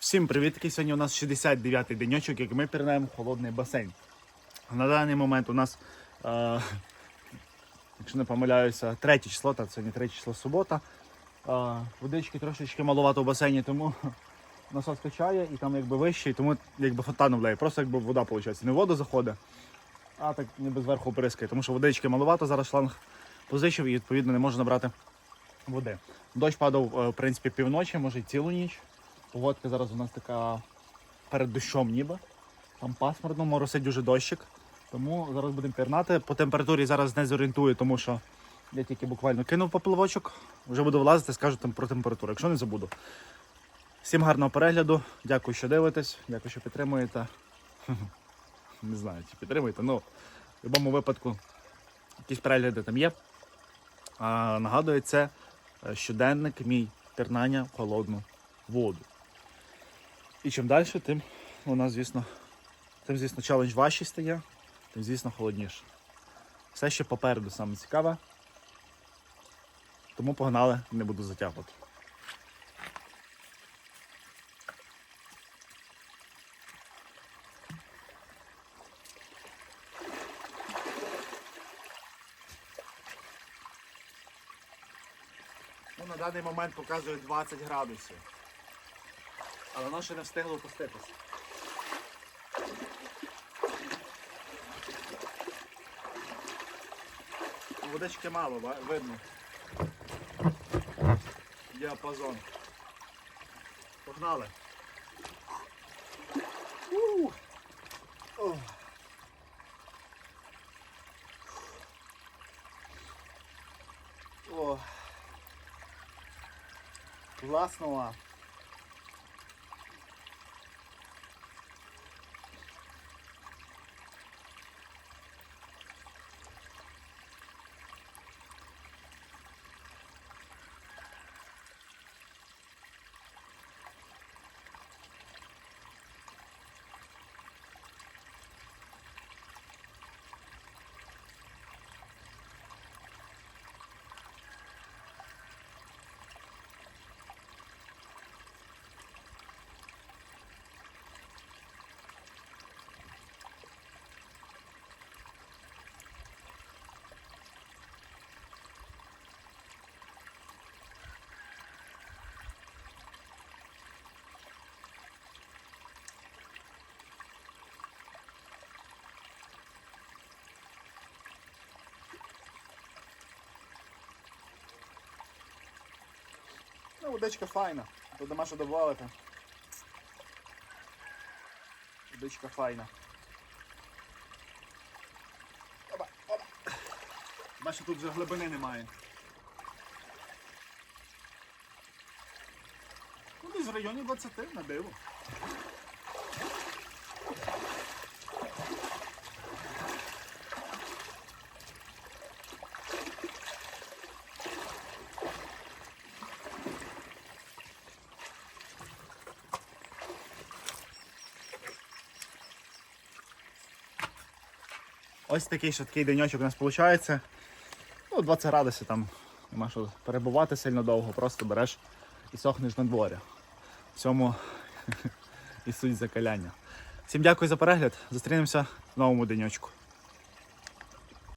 Всім привіт! Сьогодні у нас 69-й денечок, як ми пірнаємо в холодний басейн. На даний момент у нас, е, якщо не помиляюся, третє число, так сьогодні третє число субота. Е, водички трошечки маловато в басейні, тому насос качає і там якби вищий, тому якби фонтаном влеє. Просто якби вода виходить. Не в воду заходить, а так ніби зверху бризкає, тому що водички маловато, зараз шланг позичив і відповідно не може набрати води. Дощ падав, е, в принципі, півночі, може цілу ніч. Погодка зараз у нас така перед дощом ніби. Там пасмурно, моросить дуже дощик. Тому зараз будемо пірнати. По температурі зараз не зорієнтую, тому що я тільки буквально кинув поплавочок. Вже буду влазити, скажу там про температуру, якщо не забуду. Всім гарного перегляду. Дякую, що дивитесь, дякую, що підтримуєте. Не знаю, чи підтримуєте, ну в будь-якому випадку якісь перегляди там є. А, нагадую, це е, щоденник мій пірнання в холодну воду. І чим далі, тим нас, звісно, тим, звісно, челендж важчий стає, тим, звісно, холодніше. Все ще попереду саме цікаве. Тому погнали, не буду затягувати. Ну, на даний момент показує 20 градусів. Але воно ще не встигло опуститися. Водички мало, видно. Діапазон. Погнали. У! О. О. Класно. Ну, водичка файна. Тут нема що додати. Водичка файна. Опа, оба. Бачу, тут вже глибини немає. Ну, десь в районі 20 на диво. Ось такий швидкий деньочок у нас виходить. Ну, 20 градусів там нема що перебувати сильно довго, просто береш і сохнеш на дворі. В цьому і суть закаляння. Всім дякую за перегляд. Зустрінемося в новому денечку.